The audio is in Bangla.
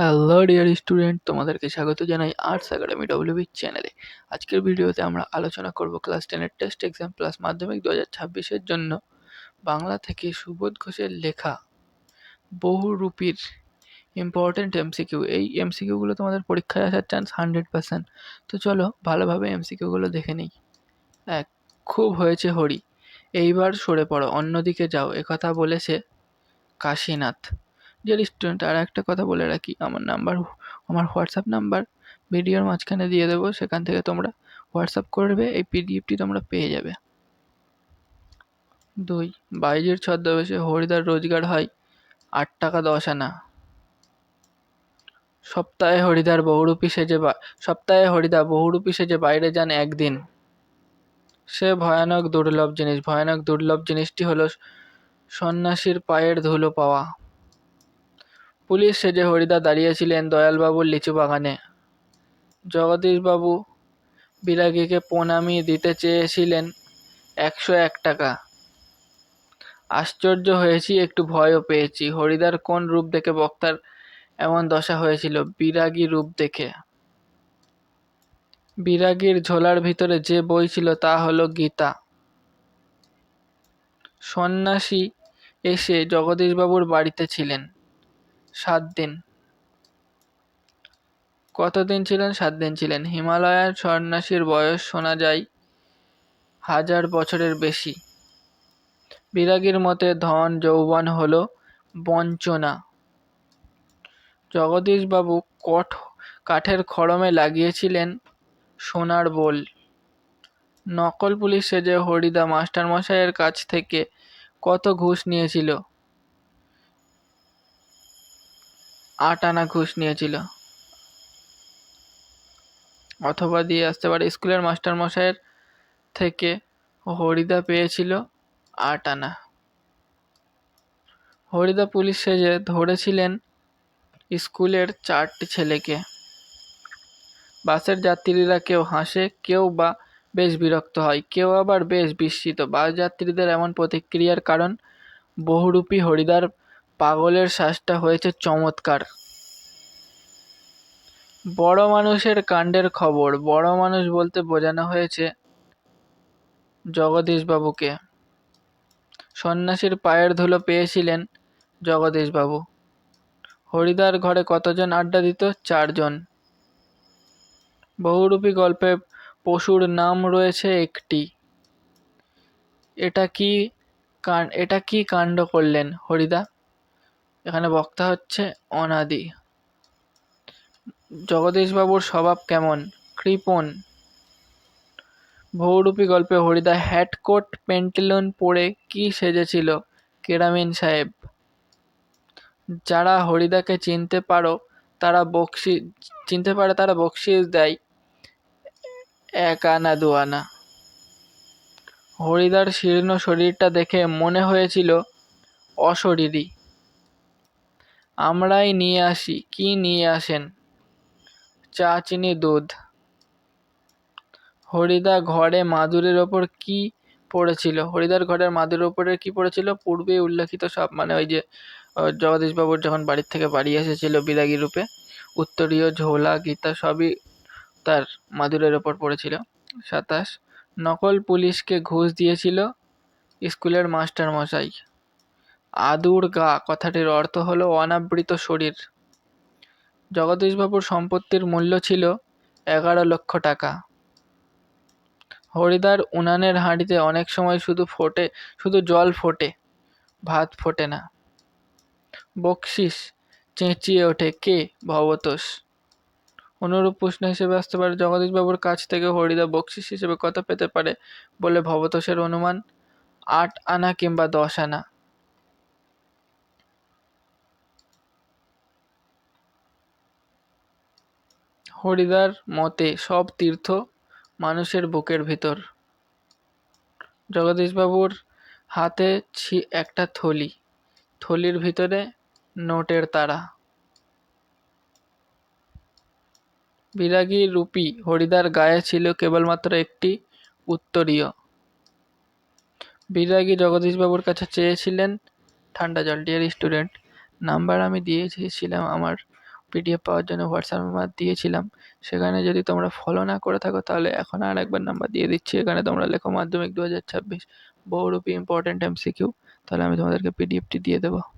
হ্যালো ডিয়ার স্টুডেন্ট তোমাদেরকে স্বাগত জানাই আর্টস একাডেমি ডব্লিউবি চ্যানেলে আজকের ভিডিওতে আমরা আলোচনা করব ক্লাস টেনের টেস্ট এক্সাম প্লাস মাধ্যমিক দু হাজার ছাব্বিশের জন্য। বাংলা থেকে সুবোধ ঘোষের লেখা বহুরূপীর ইম্পর্টেন্ট এমসিকিউ এই এমসিকিউগুলো তোমাদের পরীক্ষায় আসার চান্স হান্ড্রেড পার্সেন্ট তো চলো, ভালোভাবে এমসিকিউগুলো দেখে নিই। এক, খুব হয়েছে হরি। এইবার সরে পড়ো, অন্যদিকে যাও। একথা বলেছে কাশীনাথ। ডিয়ার স্টুডেন্ট আর একটা কথা বলে রাখি। আমার নাম্বার, আমার হোয়াটসঅ্যাপ নাম্বার ভিডিওর মাঝখানে দিয়ে দেবো। সেখান থেকে তোমরা হোয়াটসঅ্যাপ করবে, এই পিডিএফটি তোমরা পেয়ে যাবে। দুই, বাইজের ছদ্মবেশে হরিদার রোজগার হয় আট টাকা দশ আনা। সপ্তাহে হরিদার বহুরূপী সেজে বা, সপ্তাহে হরিদা বহুরূপী সেজে বাইরে যান একদিন। সে ভয়ানক দুর্লভ জিনিস, ভয়ানক দুর্লভ জিনিসটি হলো সন্ন্যাসীর পায়ের ধুলো পাওয়া। পুলিশ সেজে হরিদা দাঁড়িয়েছিলেন দয়ালবাবুর লিচু বাগানে। জগদীশবাবু বিরাগীকে প্রণামী দিতে চেয়েছিলেন একশো এক টাকা। আশ্চর্য হয়েছি, একটু ভয়ও পেয়েছি। হরিদার কোন রূপ দেখে বক্তার এমন দশা হয়েছিল? বিরাগী রূপ দেখে। বিরাগীর ঝোলার ভিতরে যে বই ছিল তা হলো গীতা। সন্ন্যাসী এসে জগদীশবাবুর বাড়িতে ছিলেন। সাত দিন। কতদিন ছিলেন? সাত দিন ছিলেন। হিমালয়ার সন্ন্যাসীর বয়স শোনা যায় হাজার বছরের বেশি। বিরাগীর মতে ধন যৌবন হল বঞ্চনা। জগদীশবাবু কঠ কাঠের খড়মে লাগিয়েছিলেন সোনার বোল। নকল পুলিশ সেজে হরিদা মাস্টারমশাইয়ের কাছ থেকে কত ঘুষ নিয়েছিল? আট আনা ঘুষ নিয়েছিল। অথবা দিয়ে আসতে পারে, স্কুলের মাস্টারমশাইয়ের থেকে হরিদা পেয়েছিল আট আনা হরিদা পুলিশ সেজে ধরেছিলেন স্কুলের চারটি ছেলেকে। বাসের যাত্রীরা কেউ হাসে, কেউ বা বেশ বিরক্ত হয়, কেউ আবার বেশ বিস্মিত। বাস যাত্রীদের এমন প্রতিক্রিয়ার কারণ বহুরূপী হরিদার পাগলের শ্বাসটা হয়েছে চমৎকার। বড় মানুষের কাণ্ডের খবর, বড় মানুষ বলতে বোঝানো হয়েছে জগদীশবাবুকে। সন্ন্যাসীর পায়ের ধুলো পেয়েছিলেন জগদীশবাবু। হরিদার ঘরে কতজন আড্ডা দিত? চারজন। বহুরূপী গল্পে পশুর নাম রয়েছে একটি। এটা কি এটা কি কাণ্ড করলেন হরিদা? এখানে বক্তা হচ্ছে অনাদি। জগদীশবাবুর স্বভাব কেমন? কৃপণ। ভৌরূপী গল্পে হরিদা হ্যাট কোট পেন্টিলন পরে কি সেজেছিল? কেরামিন সাহেব। যারা হরিদাকে চিনতে পারো, তারা বকশি চিনতে পারে তারা বকশিস দেয়। এক আনা দু আনা হরিদার শীর্ণ শরীরটা দেখে মনে হয়েছিল অশরীরী। আমরাই নিয়ে আসি, কি নিয়ে আসেন? চা চিনি দুধ। হরিদা ঘরে মাদুরের ওপর কি পড়েছিল? হরিদার ঘরের মাদুরের ওপরে কি পড়েছিল? পূর্বে উল্লেখিত সব মানে ওই যে জগদীশবাবুর যখন বাড়ির থেকে বাড়ি এসেছিল বিরাগী রূপে, উত্তরীয় ঝোলা গীতা সবই তার মাদুরের ওপর পড়েছিল। সাতাশ, নকল পুলিশকে ঘুষ দিয়েছিল স্কুলের মাস্টার মশাই আদুর গা, কথাটির অর্থ হলো অনাবৃত শরীর। জগদীশবাবুর সম্পত্তির মূল্য ছিল এগারো লক্ষ টাকা। হরিদার উনানের হাঁড়িতে অনেক সময় শুধু ফোটে, শুধু জল ফোটে, ভাত ফোটে না। বকশিস চেঁচিয়ে ওঠে, কে ভবতোষ? অনুরূপ প্রশ্ন হিসেবে আসতে পারে, জগদীশবাবুর কাছ থেকে হরিদা বকশিস হিসেবে কত পেতে পারে? বলে ভবতোষের অনুমান, আট আনা কিংবা দশ আনা। হরিদার মতে সব তীর্থ মানুষের বুকের ভিতর। জগদীশবাবুর হাতে ছি একটা থলি, থলির ভিতরে নোটের তারা। বিরাগী রূপী হরিদার গায়ে ছিল কেবলমাত্র একটি উত্তরীয়। বিরাগী জগদীশবাবুর কাছে চেয়েছিলেন, ঠান্ডা জল, ডিয়ার স্টুডেন্ট, নাম্বার আমি দিয়েছিলাম আমার পিডিএফ পাওয়ার জন্য হোয়াটসঅ্যাপ নাম্বার দিয়েছিলাম। সেখানে যদি তোমরা ফলো না করে থাকো, তাহলে এখন আর একবার নাম্বার দিয়ে দিচ্ছি। এখানে তোমরা লেখো মাধ্যমিক দু হাজার ছাব্বিশ, বহুরূপী ইম্পর্ট্যান্ট এমসিকিউ তাহলে আমি তোমাদেরকে পিডিএফটি দিয়ে দেবো।